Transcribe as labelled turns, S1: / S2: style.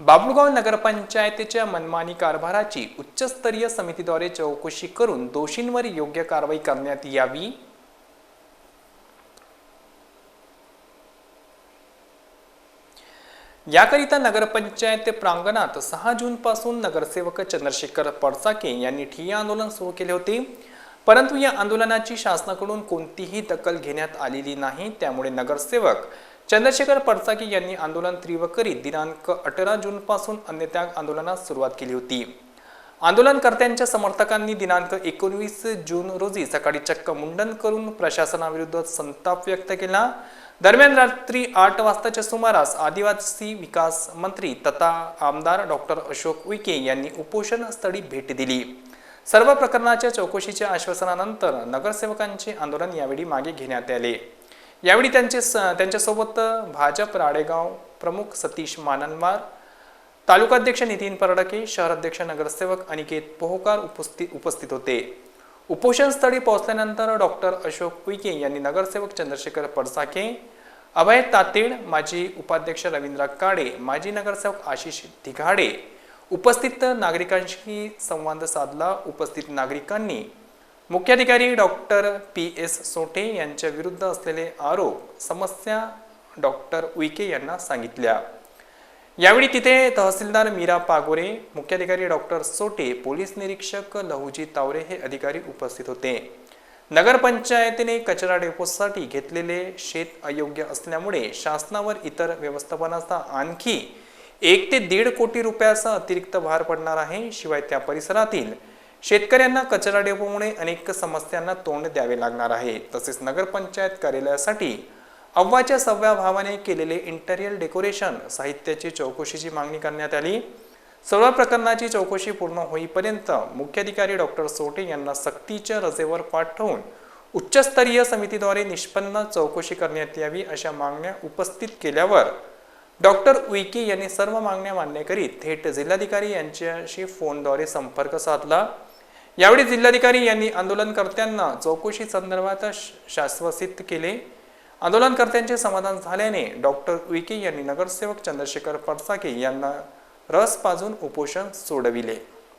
S1: बाबुळगाव नगरपंचायतीच्या मनमानी कारभाराची उच्चस्तरीय समितीद्वारे चौकशी करून दोषींवर योग्य कारवाई करण्यात यावी. याकरिता नगरपंचायत प्रांगणात सहा जून पासून नगरसेवक चंद्रशेखर पडसाके यांनी ठिय्या आंदोलन सुरू केले होते. परंतु या आंदोलनाची शासनाकडून कोणतीही दखल घेण्यात आलेली नाही. त्यामुळे नगरसेवक चंद्रशेखर पडसाकी यांनी आंदोलन तीव्र करीत दिनांक अठरा जून पासून अन्नत्याग आंदोलनास सुरुवात केली होती. आंदोलनकर्त्यांच्या समर्थकांनी दिनांक एकोणवीस जून रोजी सकाळी चक्क मुंडन करून प्रशासनाविरुद्ध संताप व्यक्त केला. दरम्यान रात्री आठ वाजताच्या सुमारास आदिवासी विकास मंत्री तथा आमदार डॉक्टर अशोक उईके यांनी उपोषण स्थळी भेट दिली. सर्व प्रकरणाच्या चौकशीच्या आश्वासनानंतर नगरसेवकांचे आंदोलन यावेळी मागे घेण्यात आले. यावेळी त्यांचे स- त्यांच्यासोबत भाजप राडेगाव प्रमुख सतीश माननवार तालुकाध्यक्ष नितीन परडके शहराध्यक्ष नगरसेवक अनिकेत पोहकार उपस्थित उपस्थित होते. उपोषणस्थळी पोहोचल्यानंतर डॉक्टर अशोक उईके यांनी नगरसेवक चंद्रशेखर पडसाके अभय तातेड माजी उपाध्यक्ष रवींद्र काडे माजी नगरसेवक आशिष धिघाडे उपस्थित नागरिकांशी संवाद साधला. उपस्थित नागरिकांनी मुख्याधिकारी डॉक्टर पी एस सोटे यांच्या विरुद्ध असलेले आरोप समस्या डॉक्टर उईके यांना सांगितल्या. यावेळी तिथे तहसीलदार मीरा पागोरे मुख्याधिकारी डॉक्टर सोटे पोलीस निरीक्षक लहुजी तावरे हे अधिकारी उपस्थित होते. नगरपंचायतीने कचरा डेपोसाठी घेतलेले शेत अयोग्य असल्यामुळे शासनावर इतर व्यवस्थापनाचा आणखी एक ते दीड कोटी रुपयाचा अतिरिक्त भार पडणार आहे. शिवाय त्या परिसरातील शेतकऱ्यांना कचरा डेपोमुळे अनेक समस्यांना तोंड द्यावे लागणार आहे. तसेच नगरपंचायत कार्यालयासाठी अव्वाच्या सव्या भावाने केलेले इंटेरियर डेकोरेशन साहित्याची चौकशीची मागणी करण्यात आली. सर्व प्रकरणाची चौकशी पूर्ण होईपर्यंत मुख्याधिकारी डॉक्टर सोटे यांना सक्तीच्या रजेवर पाठवून उच्चस्तरीय समितीद्वारे निष्पन्न चौकशी करण्यात यावी अशा मागण्या उपस्थित केल्यावर डॉक्टर उईके यांनी सर्व मागण्या मान्य करीत थेट जिल्हाधिकारी यांच्याशी फोनद्वारे संपर्क साधला. यावेळी जिल्हाधिकारी यांनी आंदोलनकर्त्यांना चौकशी संदर्भात शाश्वसित केले. आंदोलनकर्त्यांचे समाधान झाल्याने डॉक्टर उईके यांनी नगरसेवक चंद्रशेखर फरसाके यांना रस पाजून उपोषण सोडविले.